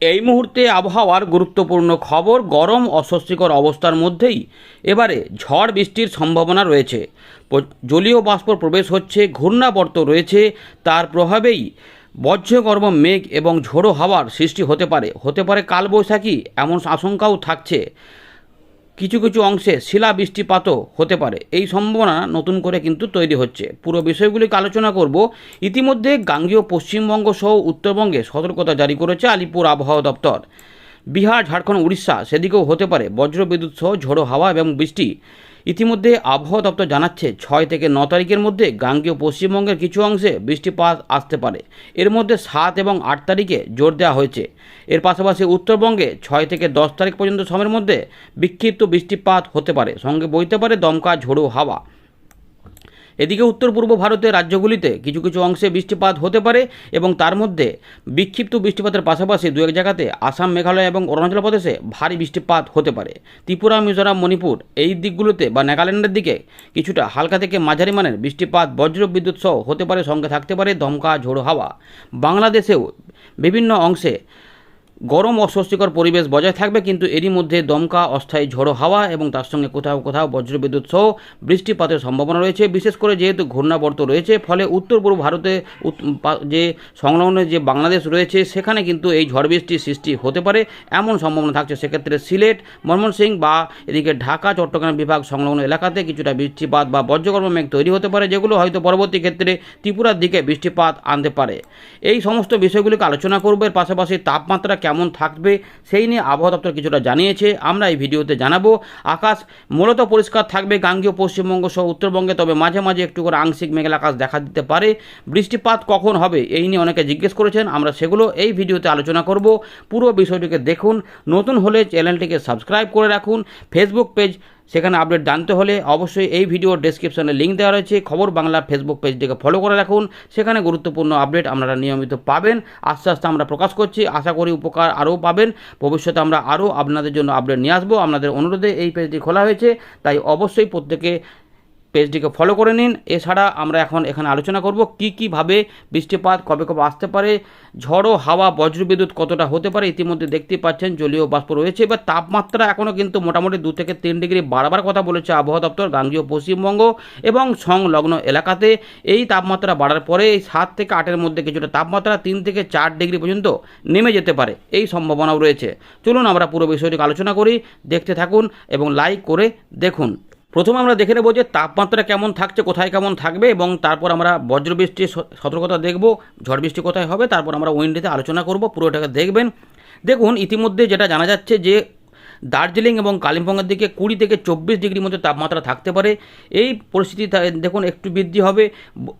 এই মুহূর্তে আবহাওয়ার গুরুত্বপূর্ণ খবর, গরম, অস্বস্তিকর অবস্থার মধ্যেই এবারে ঝড় বৃষ্টির সম্ভাবনা রয়েছে। জলীয় বাষ্প প্রবেশ হচ্ছে, ঘূর্ণাবর্ত রয়েছে, তার প্রভাবেই বজ্রগর্ভ মেঘ এবং ঝোড়ো হাওয়ার সৃষ্টি হতে পারে। হতে পারে কালবৈশাখী, এমন আশঙ্কাও থাকছে। কিছু কিছু অংশে শিলা বৃষ্টিপাতও হতে পারে। এই সম্ভাবনা নতুন করে কিন্তু তৈরি হচ্ছে। পুরো বিষয়গুলিকে আলোচনা করব। ইতিমধ্যে গাঙ্গীয় পশ্চিমবঙ্গ সহ উত্তরবঙ্গে সতর্কতা জারি করেছে আলিপুর আবহাওয়া দপ্তর। বিহার, ঝাড়খণ্ড, উড়িষ্যা সেদিকেও হতে পারে। বজ্রবিদ্যুৎ সহ ঝোড়ো হাওয়া এবং বৃষ্টি। ইতিমধ্যে আবহাওয়া দপ্তর জানাচ্ছে ছয় থেকে ন তারিখের মধ্যে গাঙ্গীয় পশ্চিমবঙ্গের কিছু অংশে বৃষ্টিপাত আসতে পারে। এর মধ্যে সাত এবং আট তারিখে জোর দেওয়া হয়েছে। এর পাশাপাশি উত্তরবঙ্গে ছয় থেকে দশ তারিখ পর্যন্ত সময়ের মধ্যে বিক্ষিপ্ত বৃষ্টিপাত হতে পারে। সঙ্গে বইতে পারে দমকা ঝোড়ো হাওয়া। এদিকে উত্তর পূর্ব ভারতের রাজ্যগুলিতে কিছু কিছু অংশে বৃষ্টিপাত হতে পারে এবং তার মধ্যে বিক্ষিপ্ত বৃষ্টিপাতের পাশাপাশি দু এক জায়গাতে আসাম, মেঘালয় এবং অরুণাচল প্রদেশে ভারী বৃষ্টিপাত হতে পারে। ত্রিপুরা, মিজোরাম, মণিপুর এই দিকগুলোতে বা নাগাল্যান্ডের দিকে কিছুটা হালকা থেকে মাঝারি মানের বৃষ্টিপাত বজ্র বিদ্যুৎ সহ হতে পারে, সঙ্গে থাকতে পারে দমকা, ঝোড়ো হাওয়া। বাংলাদেশেও বিভিন্ন অংশে গরম অস্বস্তিকর পরিবেশ বজায় থাকবে, কিন্তু এরই মধ্যে দমকা, অস্থায়ী ঝড়ো হাওয়া এবং তার সঙ্গে কোথাও কোথাও বজ্রবিদ্যুৎ সহ বৃষ্টিপাতের সম্ভাবনা রয়েছে। বিশেষ করে যেহেতু ঘূর্ণাবর্ত রয়েছে, ফলে উত্তর পূর্ব ভারতে যে সংলগ্ন যে বাংলাদেশ রয়েছে, সেখানে কিন্তু এই ঝড় বৃষ্টির সৃষ্টি হতে পারে। এমন সম্ভাবনা থাকছে সেক্ষেত্রে সিলেট, ময়মনসিংহ বা এদিকে ঢাকা, চট্টগ্রাম বিভাগ সংলগ্ন এলাকাতে কিছুটা বৃষ্টিপাত বা বজ্রকর্ম মেঘ তৈরি হতে পারে, যেগুলো হয়তো পরবর্তী ক্ষেত্রে ত্রিপুরার দিকে বৃষ্টিপাত আনতে পারে। এই সমস্ত বিষয়গুলিকে আলোচনা করব। এর পাশাপাশি তাপমাত্রা কেমন থাকবে সেই নিয়ে আবহাওয়া দপ্তর কিছুটা জানিয়েছে। আমরা এই ভিডিওতে জানাব। আকাশ মূলত পরিষ্কার থাকবে গাঙ্গীয় পশ্চিমবঙ্গ সহ উত্তরবঙ্গে, তবে মাঝে মাঝে একটু করে আংশিক মেঘলা আকাশ দেখা দিতে পারে। বৃষ্টিপাত কখন হবে এই নিয়ে অনেকে জিজ্ঞেস করেছেন। আমরা সেগুলো এই ভিডিওতে আলোচনা করব। পুরো বিষয়টিকে দেখুন। নতুন হলে চ্যানেলটিকে সাবস্ক্রাইব করে রাখুন। ফেসবুক পেজ সেখানে আপডেট জানতে হলে অবশ্যই এই ভিডিও ডেসক্রিপশনে লিঙ্ক দেওয়া রয়েছে। খবর বাংলার ফেসবুক পেজটিকে ফলো করে রাখুন। সেখানে গুরুত্বপূর্ণ আপডেট আপনারা নিয়মিত পাবেন। আস্তে আস্তে আমরা প্রকাশ করছি। আশা করি উপকার আরও পাবেন। ভবিষ্যতে আমরা আরও আপনাদের জন্য আপডেট নিয়ে আসব। আপনাদের অনুরোধে এই পেজটি খোলা হয়েছে। তাই অবশ্যই প্রত্যেকে পেজটিকে ফলো করে নিন। এছাড়া আমরা এখন এখানে আলোচনা করব কি কীভাবে বৃষ্টিপাত কবে কবে আসতে পারে, ঝড়ো হাওয়া, বজ্রবিদ্যুৎ কতটা হতে পারে ইতিমধ্যে দেখতেই পাচ্ছেন জলীয় বাষ্প রয়েছে। এবার তাপমাত্রা এখনও কিন্তু মোটামুটি দু থেকে তিন ডিগ্রি বাড়াবার কথা বলেছে আবহাওয়া দপ্তর, গাঙ্গীয় পশ্চিমবঙ্গ এবং সংলগ্ন এলাকাতে। এই তাপমাত্রা বাড়ার পরে এই সাত থেকে আটের মধ্যে কিছুটা তাপমাত্রা তিন থেকে চার ডিগ্রি পর্যন্ত নেমে যেতে পারে। এই সম্ভাবনাও রয়েছে। চলুন আমরা পুরো বিষয়টিকে আলোচনা করি, দেখতে থাকুন এবং লাইক করে দেখুন। প্রথমে আমরা দেখে নেব যে তাপমাত্রা কেমন থাকছে, কোথায় কেমন থাকবে এবং তারপর আমরা বজ্রবৃষ্টির সতর্কতা দেখব, ঝড় বৃষ্টি কোথায় হবে, তারপর আমরা উইন্ডিতে আলোচনা করব, পুরোটাকে দেখবেন। দেখুন, ইতিমধ্যে যেটা জানা যাচ্ছে যে দার্জিলিং এবং কালিম্পংয়ের দিকে কুড়ি থেকে চব্বিশ ডিগ্রির মধ্যে তাপমাত্রা থাকতে পারে। এই পরিস্থিতি দেখুন, একটু বৃদ্ধি হবে।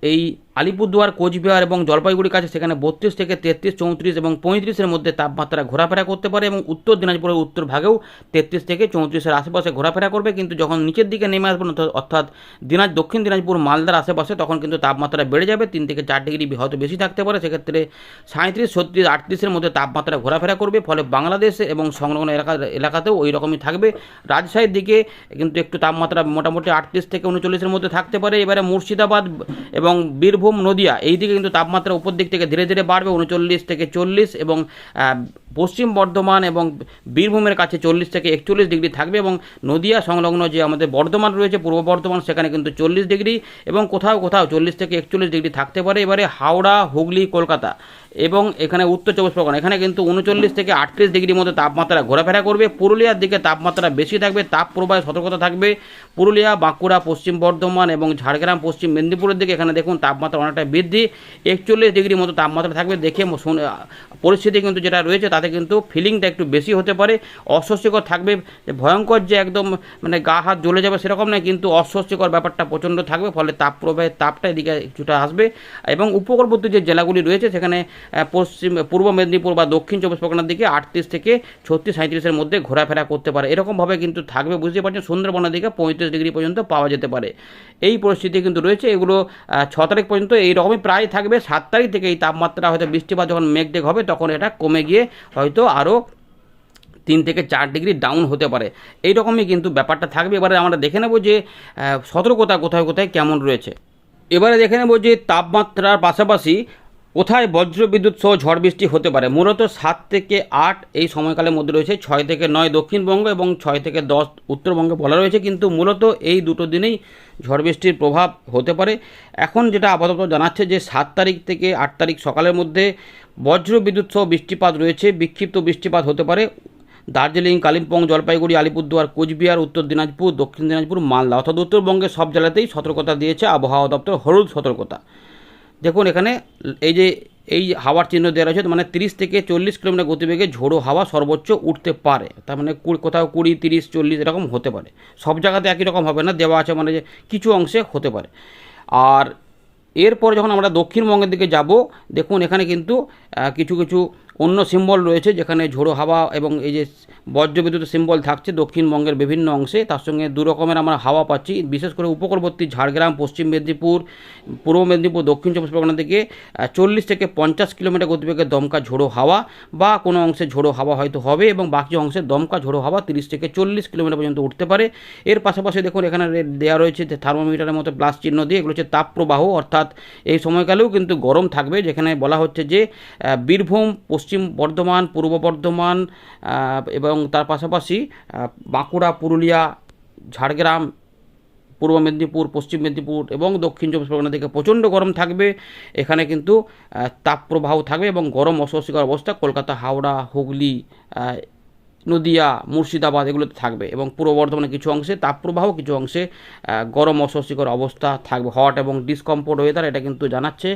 এই আলিপুরদুয়ার, কোচবিহার এবং জলপাইগুড়ির কাছে সেখানে বত্রিশ থেকে তেত্রিশ, চৌত্রিশ এবং পঁয়ত্রিশের মধ্যে তাপমাত্রা ঘোরাফেরা করতে পারে এবং উত্তর দিনাজপুরের উত্তর ভাগেও তেত্রিশ থেকে চৌত্রিশের আশেপাশে ঘোরাফেরা করবে। কিন্তু যখন নিচের দিকে নেমে আসবেন, অর্থাৎ- দিনাজ, দক্ষিণ দিনাজপুর, মালদার আশেপাশে, তখন কিন্তু তাপমাত্রা বেড়ে যাবে। তিন থেকে চার ডিগ্রি হয়তো বেশি থাকতে পারে। সেক্ষেত্রে সাঁত্রিশ ছত্রিশ, আটত্রিশের মধ্যে তাপমাত্রা ঘোরাফেরা করবে। ফলে বাংলাদেশে এবং সংলগ্ন এলাকা এলাকাতেও ওই রকমই থাকবে। রাজশাহীর দিকে কিন্তু একটু তাপমাত্রা মোটামুটি আটত্রিশ থেকে উনচল্লিশের মধ্যে থাকতে পারে। এবারে মুর্শিদাবাদ এবং বীরভূম, নদিয়া, এই দিকে কিন্তু তাপমাত্রা উপর দিক থেকে ধীরে ধীরে বাড়বে, উনচল্লিশ থেকে চল্লিশ এবং পশ্চিম বর্ধমান এবং বীরভূমের কাছে চল্লিশ থেকে একচল্লিশ ডিগ্রি থাকবে এবং নদিয়া সংলগ্ন যে আমাদের বর্ধমান রয়েছে, পূর্ব বর্ধমান, সেখানে কিন্তু চল্লিশ ডিগ্রি এবং কোথাও কোথাও চল্লিশ থেকে একচল্লিশ ডিগ্রি থাকতে পারে। এবারে হাওড়া, হুগলি, কলকাতা এবং এখানে উত্তর চব্বিশ পরগনা, এখানে কিন্তু উনচল্লিশ থেকে আটত্রিশ ডিগ্রির মধ্যে তাপমাত্রা ঘোরাফেরা করবে। পুরুলিয়ার দিকে তাপমাত্রা বেশি থাকবে, তাপ প্রবাহে সতর্কতা থাকবে। পুরুলিয়া, বাঁকুড়া, পশ্চিম বর্ধমান এবং ঝাড়গ্রাম, পশ্চিম মেদিনীপুরের দিকে এখানে দেখুন তাপমাত্রা অনেকটা বৃদ্ধি। একচল্লিশ ডিগ্রির মতো তাপমাত্রা থাকবে দেখে পরিস্থিতি কিন্তু যেটা রয়েছে তাতে কিন্তু ফিলিংটা একটু বেশি হতে পারে। অস্বস্তিকর থাকবে, ভয়ঙ্কর যে একদম মানে গা হাত জ্বলে যাবে সেরকম নয়, কিন্তু অস্বস্তিকর ব্যাপারটা প্রচণ্ড থাকবে, ফলে তাপ প্রবাহের তাপটা এদিকে কিছুটা আসবে। এবং উপকূলবর্তী যে জেলাগুলি রয়েছে সেখানে পশ্চিম, পূর্ব মেদিনীপুর বা দক্ষিণ চব্বিশ পরগনার দিকে আটত্রিশ থেকে ছত্রিশ সাঁত্রিশের মধ্যে ঘোরাফেরা করতে পারে। এরকমভাবে কিন্তু থাকবে বুঝতে পারছেন? সুন্দরবনের দিকে পঁয়ত্রিশ ডিগ্রি পর্যন্ত পাওয়া যেতে পারে। এই পরিস্থিতি কিন্তু রয়েছে। এগুলো ছ তারিখ পর্যন্ত এই রকমই প্রায় থাকবে। সাত তারিখ থেকে এই তাপমাত্রা হয়তো বৃষ্টিপাত যখন মেঘ দেখ হবে, তখন এটা কমে গিয়ে হয়তো আরও তিন থেকে চার ডিগ্রি ডাউন হতে পারে। এই রকমই কিন্তু ব্যাপারটা থাকবে। এবারে আমরা দেখে নেব যে সতর্কতা কোথায় কোথায় কেমন রয়েছে। এবারে দেখে নেব যে, তাপমাত্রার পাশাপাশি কোথায় বজ্রবিদ্যুৎ সহ ঝড় বৃষ্টি হতে পারে? মূলত সাত থেকে আট এই সময়কালের মধ্যে রয়েছে, ছয় থেকে নয় দক্ষিণবঙ্গ এবং ছয় থেকে দশ উত্তরবঙ্গে বলা রয়েছে, কিন্তু মূলত এই দুটো দিনেই ঝড় বৃষ্টির প্রভাব হতে পারে। এখন যেটা আপাতত জানাচ্ছে যে সাত তারিখ থেকে আট তারিখ সকালের মধ্যে বজ্র বিদ্যুৎ সহ বৃষ্টিপাত রয়েছে, বিক্ষিপ্ত বৃষ্টিপাত হতে পারে। দার্জিলিং, কালিম্পং, জলপাইগুড়ি, আলিপুরদুয়ার, কোচবিহার, উত্তর দিনাজপুর, দক্ষিণ দিনাজপুর, মালদা অর্থাৎ উত্তরবঙ্গের সব জেলাতেই সতর্কতা দিয়েছে আবহাওয়া দপ্তর হলুদ সতর্কতা। দেখুন, এখানে এই যে, এই হাওয়ার চিহ্ন দেওয়া রয়েছে মানে তিরিশ থেকে চল্লিশ কিলোমিটার গতিবেগে ঝোড়ো হাওয়া সর্বোচ্চ উঠতে পারে। তার মানে কোথাও কুড়ি, তিরিশ, চল্লিশ এরকম হতে পারে। সব জায়গাতে একই রকম হবে না, দেওয়া আছে মানে যে কিছু অংশে হতে পারে। আর এরপরে যখন আমরা দক্ষিণবঙ্গের দিকে যাব, দেখুন, এখানে কিন্তু কিছু কিছু অন্য সিম্বল রয়েছে যেখানে ঝোড়ো হাওয়া এবং এই যে বজ্রবিদ্যুৎ সিম্বল থাকছে দক্ষিণবঙ্গের বিভিন্ন অংশে, তার সঙ্গে দু রকমের আমরা হাওয়া পাচ্ছি। বিশেষ করে উপকূলবর্তী ঝাড়গ্রাম, পশ্চিম মেদিনীপুর, পূর্ব মেদিনীপুর, দক্ষিণ চব্বিশ পরগনা থেকে চল্লিশ থেকে পঞ্চাশ কিলোমিটার গতিবেগে দমকা ঝোড়ো হাওয়া বা কোনো অংশে ঝোড়ো হাওয়া হয়তো হবে এবং বাকি অংশে দমকা ঝোড়ো হাওয়া তিরিশ থেকে চল্লিশ কিলোমিটার পর্যন্ত উঠতে পারে। এর পাশাপাশি দেখুন এখানে দেওয়া রয়েছে যে থার্মোমিটারের মতো প্লাস চিহ্ন দিয়ে, এগুলো হচ্ছে তাপপ্রবাহ। অর্থাৎ এই সময়কালেও কিন্তু গরম থাকবে, যেখানে বলা হচ্ছে যে বীরভূম, পশ্চিম বর্ধমান, পূর্ব বর্ধমান এবং তার পাশাপাশি বাঁকুড়া, পুরুলিয়া, ঝাড়গ্রাম, পূর্ব মেদিনীপুর, পশ্চিম মেদিনীপুর এবং দক্ষিণ চব্বিশ পরগনা থেকে প্রচণ্ড গরম থাকবে। এখানে কিন্তু তাপপ্রবাহ থাকবে এবং গরম অস্বস্তিকর অবস্থা কলকাতা, হাওড়া, হুগলি নদিয়া, মুর্শিদাবাদ এগুলোতে থাকবে এবং পূর্ব বর্ধমানের কিছু অংশে তাপপ্রবাহ, কিছু অংশে গরম অস্বস্তিকর অবস্থা থাকবে। হট এবং ডিসকমফোর্ট ওয়েদার এটা কিন্তু জানাচ্ছে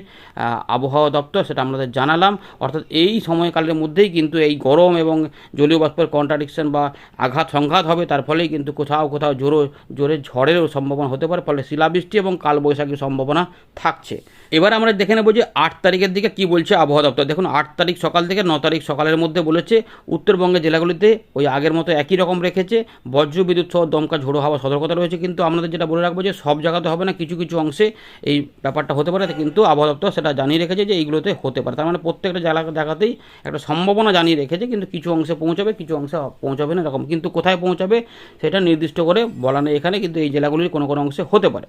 আবহাওয়া দপ্তর, সেটা আমাদের জানালাম। অর্থাৎ এই সময়কালের মধ্যেই কিন্তু এই গরম এবং জলীয় বাষ্পের কন্ট্রাডিকশন বা আঘাত, সংঘাত হবে, তার ফলেই কিন্তু কোথাও কোথাও জোরো, জোরে ঝড়েরও সম্ভাবনা হতে পারে, ফলে শিলাবৃষ্টি এবং কালবৈশাখীর সম্ভাবনা থাকছে। এবার আমরা দেখে নেব যে আট তারিখের দিকে কি বলছে আবহাওয়া দপ্তর। দেখুন, আট তারিখ সকাল থেকে ন তারিখ সকালের মধ্যে বলেছে উত্তরবঙ্গের জেলাগুলিতে ওই আগের মতো একই রকম রেখেছে। বজ্র বিদ্যুৎ সহ দমকা ঝোড়ো হাওয়া সতর্কতা রয়েছে, কিন্তু আমাদের যেটা বলে রাখব যে সব জায়গাতে হবে না, কিছু কিছু অংশে এই ব্যাপারটা হতে পারে, কিন্তু আবহাওয়া দপ্তর সেটা জানিয়ে রেখেছে যে এইগুলোতে হতে পারে। তার মানে প্রত্যেকটা জায়গাতেই একটা সম্ভাবনা জানিয়ে রেখেছে, কিন্তু কিছু অংশে পৌঁছাবে, কিছু অংশে পৌঁছাবে না এরকম। কিন্তু কোথায় পৌঁছাবে সেটা নির্দিষ্ট করে বলা নেই এখানে, কিন্তু এই জেলাগুলির কোনো কোনো অংশে হতে পারে।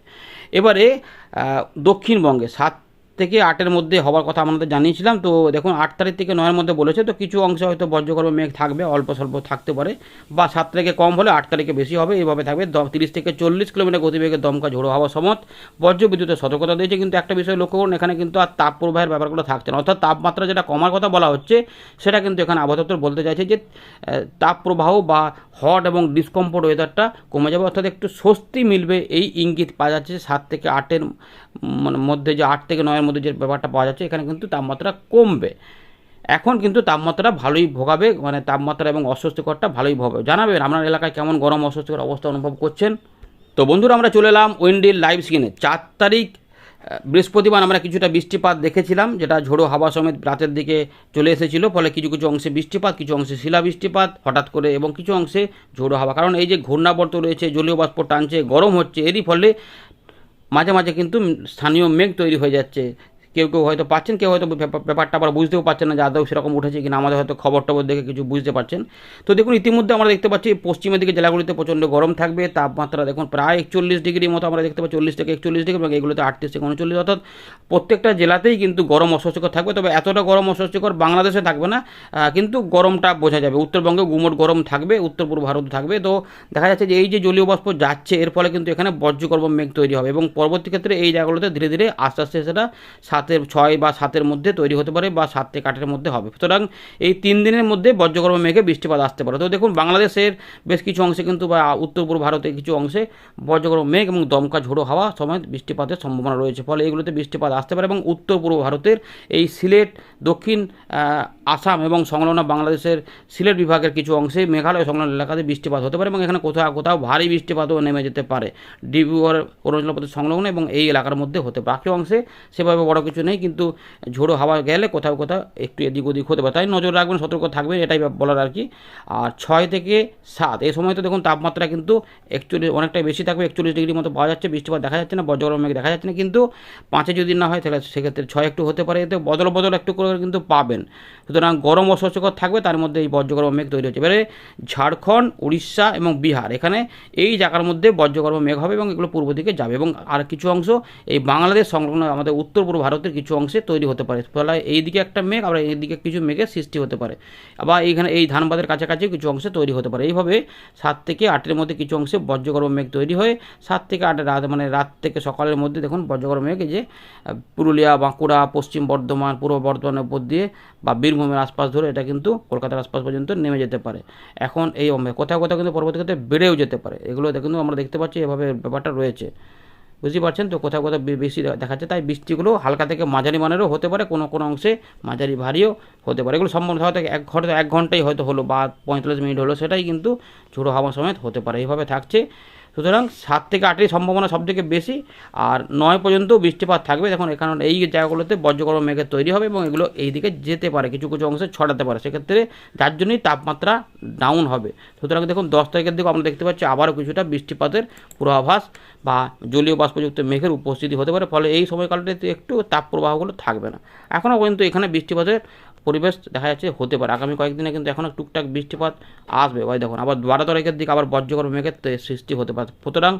এবারে দক্ষিণবঙ্গে সাত থেকে আটের মধ্যে হওয়ার কথা আমাদের জানিয়েছিলাম। তো দেখুন, আট তারিখ থেকে নয়ের মধ্যে বলেছে, তো কিছু অংশে হয়তো বজ্রগর্ভ মেঘ থাকবে, অল্প স্বল্প থাকতে পারে। বা সাত তারিখে কম হলে আট তারিখে বেশি হবে এইভাবে থাকবে। তিরিশ থেকে চল্লিশ কিলোমিটার গতিবেগে দমকা ঝোড়ো হাওয়া সমত বজ্র বিদ্যুতের সতর্কতা দিয়েছে, কিন্তু একটা বিষয় লক্ষ্য করুন, এখানে কিন্তু আর তাপ প্রবাহের ব্যাপারগুলো থাকছে না। অর্থাৎ তাপমাত্রা যেটা কমার কথা বলা হচ্ছে, সেটা কিন্তু এখানে আবহাওয়া বলতে চাইছে যে তাপ প্রবাহ বা হট এবং ডিসকমফোর্ট ওয়েদারটা কমে যাবে। অর্থাৎ একটু স্বস্তি মিলবে, এই ইঙ্গিত পাওয়া যাচ্ছে সাত থেকে আটের মানে মধ্যে যে আট থেকে নয়ের মধ্যে যে ব্যাপারটা পাওয়া যাচ্ছে, এখানে কিন্তু তাপমাত্রা কমবে। এখন কিন্তু তাপমাত্রা ভালোই ভোগাবে মানে তাপমাত্রা এবং অস্বস্তিকরটা ভালোই ভোগাবে। জানাবেন, আপনার এলাকায় কেমন গরম অস্বস্তিকর অবস্থা অনুভব করছেন? তো বন্ধুরা, আমরা চলে এলাম উইন্ডির লাইভ স্ক্রিনে। চার তারিখ বৃহস্পতিবার আমরা কিছুটা বৃষ্টিপাত দেখেছিলাম, যেটা ঝোড়ো হাওয়া সমেত রাতের দিকে চলে এসেছিল, ফলে কিছু কিছু অংশে বৃষ্টিপাত, কিছু অংশে শিলা বৃষ্টিপাত হঠাৎ করে এবং কিছু অংশে ঝোড়ো হাওয়া। কারণ এই যে ঘূর্ণাবর্ত রয়েছে জলীয় বাষ্প টানছে, গরম হচ্ছে, এরই ফলে মাঝে মাঝে কিন্তু স্থানীয় মেঘ তৈরি হয়ে যাচ্ছে। কেউ কেউ হয়তো পাচ্ছেন, কেউ হয়তো ব্যাপারটা আবার বুঝতেও পারছেন না যে আদৌ সেরকম উঠেছে কিনা, আমাদের হয়তো খবর টবর দেখে কিছু বুঝতে পারছেন। তো দেখুন, ইতিমধ্যে আমরা দেখতে পাচ্ছি, পশ্চিমের দিকে জেলাগুলিতে প্রচণ্ড গরম থাকবে, তাপমাত্রা দেখুন প্রায় একচল্লিশ ডিগ্রি মতো আমরা দেখতে পাচ্ছি, চল্লিশ থেকে একচল্লিশ ডিগ্রি, এবং এগুলোতে আটত্রিশ থেকে উনচল্লিশ, অর্থাৎ প্রত্যেকটা জেলাতেই কিন্তু গরম অস্বস্তিকর থাকবে। তবে এতটা গরম অস্বস্তিকর বাংলাদেশে থাকবে না কিন্তু গরমটা বোঝা যাবে। উত্তরবঙ্গে গুমট গরম থাকবে, উত্তর পূর্ব ভারত থাকবে। তো দেখা যাচ্ছে যে এই যে জলীয় বাষ্প যাচ্ছে, এর ফলে কিন্তু এখানে বজ্রগর্ভ মেঘ তৈরি হবে, এবং পরবর্তী ক্ষেত্রে এই জায়গাগুলোতে ধীরে ধীরে আস্তে আস্তে সেটা সাতের, ছয় বা সাতের মধ্যে তৈরি হতে পারে বা সাত থেকে আটের মধ্যে হবে। সুতরাং এই তিন দিনের মধ্যে বজ্রগর্ভ মেঘে বৃষ্টিপাত আসতে পারে। তো দেখুন, বাংলাদেশের বেশ কিছু অংশে কিন্তু বা উত্তর পূর্ব ভারতের কিছু অংশে বজ্রগর্ভ মেঘ এবং দমকা ঝোড়ো হাওয়া সময় বৃষ্টিপাতের সম্ভাবনা রয়েছে। ফলে এগুলোতে বৃষ্টিপাত আসতে পারে এবং উত্তর পূর্ব ভারতের এই সিলেট, দক্ষিণ আসাম এবং সংলগ্ন বাংলাদেশের সিলেট বিভাগের কিছু অংশে মেঘালয় সংলগ্ন এলাকাতে বৃষ্টিপাত হতে পারে এবং এখানে কোথাও কোথাও ভারী বৃষ্টিপাতও নেমে যেতে পারে। ডিব্রুগড়, অরুণাচল প্রদেশ সংলগ্ন এবং এই এলাকার মধ্যে হতে বাকি অংশে সেভাবে বড় নেই, কিন্তু ঝোড়ো হাওয়া গেলে কোথাও কোথাও একটু এদিক ওদিক হতে পারে। তাই নজর রাখবেন, সতর্ক থাকবেন, এটাই বলার আর কি। আর ছয় থেকে সাত, এই সময় তো দেখুন তাপমাত্রা কিন্তু একচল্লিশ, অনেকটাই বেশি থাকবে, একচল্লিশ ডিগ্রি মতো পাওয়া যাচ্ছে, বৃষ্টিপাত দেখা যাচ্ছে না বজ্রগরম মেঘ দেখা যাচ্ছে না, কিন্তু পাঁচে যদি না হয়, তাহলে সেক্ষেত্রে ছয় একটু হতে পারে, এতে বদল বদল একটু করে কিন্তু পাবেন। সুতরাং গরম অস্বস্তিকর থাকবে, তার মধ্যে এই বজ্রগর্ভ মেঘ তৈরি হচ্ছে। এবারে ঝাড়খণ্ড, উড়িষ্যা এবং বিহার, এখানে এই জায়গার মধ্যে বজ্রগর্ভ মেঘ হবে এবং এগুলো পূর্ব দিকে যাবে। এবং আর কিছু অংশ এই বাংলাদেশ সংলগ্ন আমাদের উত্তর পূর্ব ভারতে ভারতের কিছু অংশে তৈরি হতে পারে। ফলে এইদিকে একটা মেঘ, আবার এইদিকে কিছু মেঘের সৃষ্টি হতে পারে। আবার এইখানে এই ধানবাদের কাছাকাছি কিছু অংশে তৈরি হতে পারে। এইভাবে সাত থেকে আটের মধ্যে কিছু অংশে বজ্রগর্ভ মেঘ তৈরি হয়ে। সাত থেকে আটের রাত মানে রাত থেকে সকালের মধ্যে দেখুন বজ্রগর্ভ মেঘ যে পুরুলিয়া, বাঁকুড়া, পশ্চিম বর্ধমান, পূর্ব বর্ধমানের উপর দিয়ে বা বীরভূমের আশপাশ ধরে এটা কিন্তু কলকাতার আশপাশ পর্যন্ত নেমে যেতে পারে। এখন এই কোথাও কোথাও কিন্তু পরবর্তীতে বেড়েও যেতে পারে। এগুলো কিন্তু আমরা দেখতে পাচ্ছি, এভাবে ব্যাপারটা রয়েছে। বুঝতে পারছেন? তো কোথাও কোথাও বেশি দেখা- দেখাচ্ছে। তাই বৃষ্টিগুলো হালকা থেকে মাঝারি মানেরও হতে পারে, কোনো কোনো অংশে মাঝারি ভারীও হতে পারে। এগুলো সম্পূর্ণ হয়তো এক ঘণ্টা এক ঘন্টাই হয়তো হলো বা পঁয়তাল্লিশ মিনিট হলো, সেটাই কিন্তু ঝোড়ো হাওয়া সমেত হতে পারে, এইভাবে থাকছে। সুতরাং সাত থেকে আটের সম্ভাবনা সবথেকে বেশি, আর নয় পর্যন্ত বৃষ্টিপাত থাকবে। দেখুন, এখানে এই জায়গাগুলোতে বজ্রগর্ভ মেঘের তৈরি হবে এবং এগুলো এই দিকে যেতে পারে, কিছু কিছু অংশে ছড়াতে পারে। সেক্ষেত্রে যার জন্যই তাপমাত্রা ডাউন হবে। সুতরাং দেখুন, দশ তারিখের দিকে আমরা দেখতে পাচ্ছি আবারও কিছুটা বৃষ্টিপাতের পূর্বাভাস বা জলীয় বাষ্পযুক্ত মেঘের উপস্থিতি হতে পারে। ফলে এই সময়কালটিতে একটু তাপ প্রবাহগুলো থাকবে না। এখনও পর্যন্ত এখানে বৃষ্টিপাতের পরিবেশ দেখা যাচ্ছে হতে পারে। আগামী কয়েকদিনে কিন্তু এখনও টুকটাক বৃষ্টিপাত আসবে। ওই দেখুন, আবার বারো তারিখের দিকে আবার বজ্রগর্ভ মেঘের সৃষ্টি হতে পারে। সুতরাং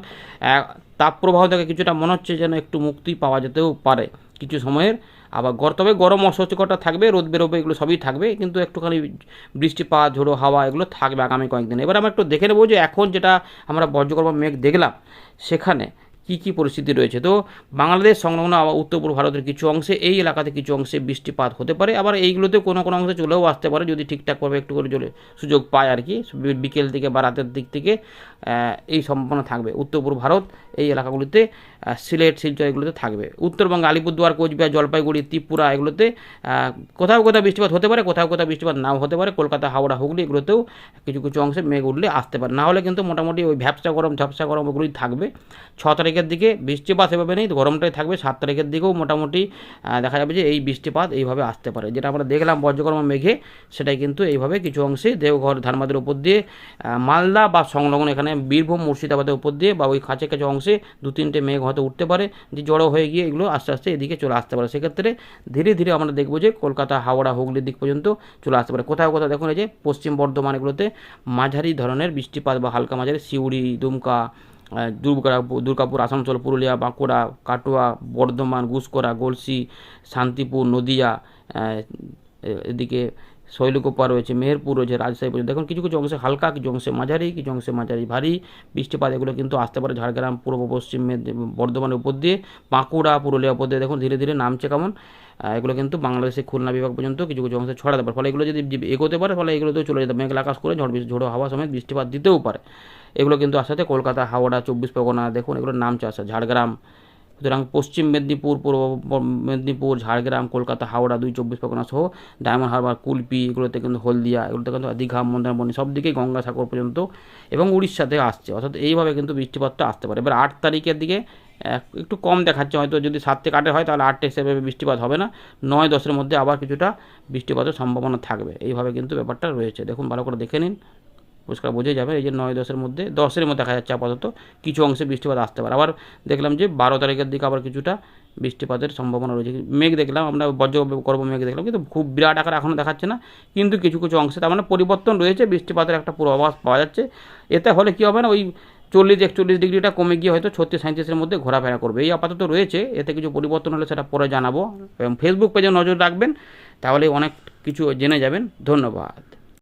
তাপপ্রবাহ তাপ থেকে কিছুটা মনে হচ্ছে যেন একটু মুক্তি পাওয়া যেতেও পারে। কিছু সময়ের আবার গর তবে গরম অস্বস্তিকরটা থাকবে, রোদ বেরোবে, এগুলো সবই থাকবে, কিন্তু একটুখানি বৃষ্টিপাত ঝোড়ো, হাওয়া এগুলো থাকবে আগামী কয়েকদিন। এবার আমরা একটু দেখে নেব যে এখন যেটা আমরা বর্জ্যকর্ম মেঘ দেখলাম, সেখানে কী কী পরিস্থিতি রয়েছে? তো বাংলাদেশ সংলগ্ন আবার উত্তর পূর্ব ভারতের কিছু অংশে, এই এলাকাতে কিছু অংশে বৃষ্টিপাত হতে পারে। আবার এইগুলোতে কোনো কোনো অংশে চলেও আসতে পারে যদি ঠিকঠাকভাবে একটু করে চলে সুযোগ পায় আর কি। বিকেল থেকে বা রাতের দিক থেকে এই সম্ভাবনা থাকবে। উত্তর পূর্ব ভারত এই এলাকাগুলিতে সিলেট, শিলচর এগুলোতে থাকবে। উত্তরবঙ্গ, আলিপুরদুয়ার, কোচবিহার, জলপাইগুড়ি, ত্রিপুরা এগুলোতে কোথাও কোথাও বৃষ্টিপাত হতে পারে, কোথাও কোথাও বৃষ্টিপাত নাও হতে পারে। কলকাতা, হাওড়া, হুগলি এগুলোতেও কিছু কিছু অংশে মেঘ উঠলে আসতে পারে। না হলে কিন্তু মোটামুটি ওই ভ্যাপসা গরম, ঝাপসা গরম ওগুলোই থাকবে। ছ তারিখের দিকে বৃষ্টিপাত সেভাবে নেই, গরমটাই থাকবে। সাত তারিখের দিকেও মোটামুটি দেখা যাবে যে এই বৃষ্টিপাত এইভাবে আসতে পারে। যেটা আমরা দেখলাম বজ্রকর্ম মেঘে, সেটাই কিন্তু এইভাবে কিছু অংশে দেওঘর, ধানবাদের উপর দিয়ে মালদা বা সংলগ্ন এখানে বীরভূম, মুর্শিদাবাদের উপর দিয়ে বা ওই কাছে কাছে অংশে দু তিনটে মেঘ হয়তো উঠতে পারে, যে জড়ো হয়ে গিয়ে এগুলো আস্তে আস্তে এদিকে চলে আসতে পারে। সেক্ষেত্রে ধীরে ধীরে আমরা দেখব যে কলকাতা, হাওড়া, হুগলির দিক পর্যন্ত চলে আসতে পারে। কোথাও কোথাও দেখুন এই যে পশ্চিম বর্ধমান এগুলোতে মাঝারি ধরনের বৃষ্টিপাত বা হালকা মাঝারি সিউড়ি, দুমকা দুর্গা দুর্গাপুর আসানসোল, পুরুলিয়া, বাঁকুড়া, কাটোয়া, বর্ধমান গুসকরা গলসি, শান্তিপুর, নদিয়া এদিকে শৈলকোপা রয়েছে, মেহেরপুর রয়েছে, রাজশাহী পর্যন্ত। দেখুন, কিছু কিছু অংশে হালকা, কিছু অংশে মাঝারি, কিছু অংশে মাঝারি ভারী বৃষ্টিপাত, এগুলো কিন্তু আসতে পারে ঝাড়গ্রাম, পূর্ব পশ্চিম বর্ধমানের উপর দিয়ে, বাঁকুড়া পুরুলিয়া উপর দিয়ে। দেখুন, ধীরে ধীরে নামছে কেমন এগুলো কিন্তু বাংলাদেশের খুলনা বিভাগ পর্যন্ত কিছু কিছু অংশে ছড়াতে পারে। ফলে এগুলো যদি এগোতে পারে, ফলে এগুলোতেও চলে যেতে মেঘলা আকাশ করে ঝড় ঝোড়ো হাওয়া সমেত বৃষ্টিপাত দিতেও পারে। এগুলো কিন্তু আস্তে কলকাতা, হাওড়া, চব্বিশ পরগনা, দেখুন এগুলোর নাম চাষ ঝাড়গ্রাম সুতরাং পশ্চিম মেদিনীপুর, পূর্ব মেদিনীপুর, ঝাড়গ্রাম, কলকাতা, হাওড়া, দুই চব্বিশ পরগনা সহ ডায়মন্ড হারবার, কুলপি, এগুলোতে কিন্তু হলদিয়া, এগুলোতে কিন্তু দীঘা, মন্দারমণি সব দিকেই গঙ্গাসাগর পর্যন্ত এবং উড়িষ্যা থেকে আসছে। অর্থাৎ এইভাবে কিন্তু বৃষ্টিপাতটা আসতে পারে। এবার আট তারিখের দিকে একটু কম দেখাচ্ছে, হয়তো যদি সাত থেকে আটে হয় তাহলে আটে হিসেবে বৃষ্টিপাত হবে না। নয় দশের মধ্যে আবার কিছুটা বৃষ্টিপাতের সম্ভাবনা থাকবে। এইভাবে কিন্তু ব্যাপারটা রয়েছে। দেখুন, ভালো করে দেখে নিন। পরিষ্কার বোঝাই যাবে। এই যে নয় দশের মধ্যে দশের মধ্যে দেখা যাচ্ছে আপাতত কিছু অংশে বৃষ্টিপাত আসতে পারে। আবার দেখলাম যে বারো তারিখের দিকে আবার কিছুটা বৃষ্টিপাতের সম্ভাবনা রয়েছে। মেঘ দেখলাম, আমরা বজ্র করব মেঘ দেখলাম, কিন্তু খুব বিরাট আকার এখনও দেখাচ্ছে না। কিন্তু কিছু কিছু অংশে তার মানে পরিবর্তন রয়েছে, বৃষ্টিপাতের একটা পূর্বাভাস পাওয়া যাচ্ছে। এতে হলে কী হবে না, ওই চল্লিশ, একচল্লিশ ডিগ্রিটা কমে গিয়ে হয়তো ছত্রিশ সাঁত্রিশের মধ্যে ঘোরাফেরা করবে। এই আপাতত রয়েছে, এতে কিছু পরিবর্তন হলে সেটা পরে জানাব। এবং ফেসবুক পেজে নজর রাখবেন, তাহলে অনেক কিছু জেনে যাবেন। ধন্যবাদ।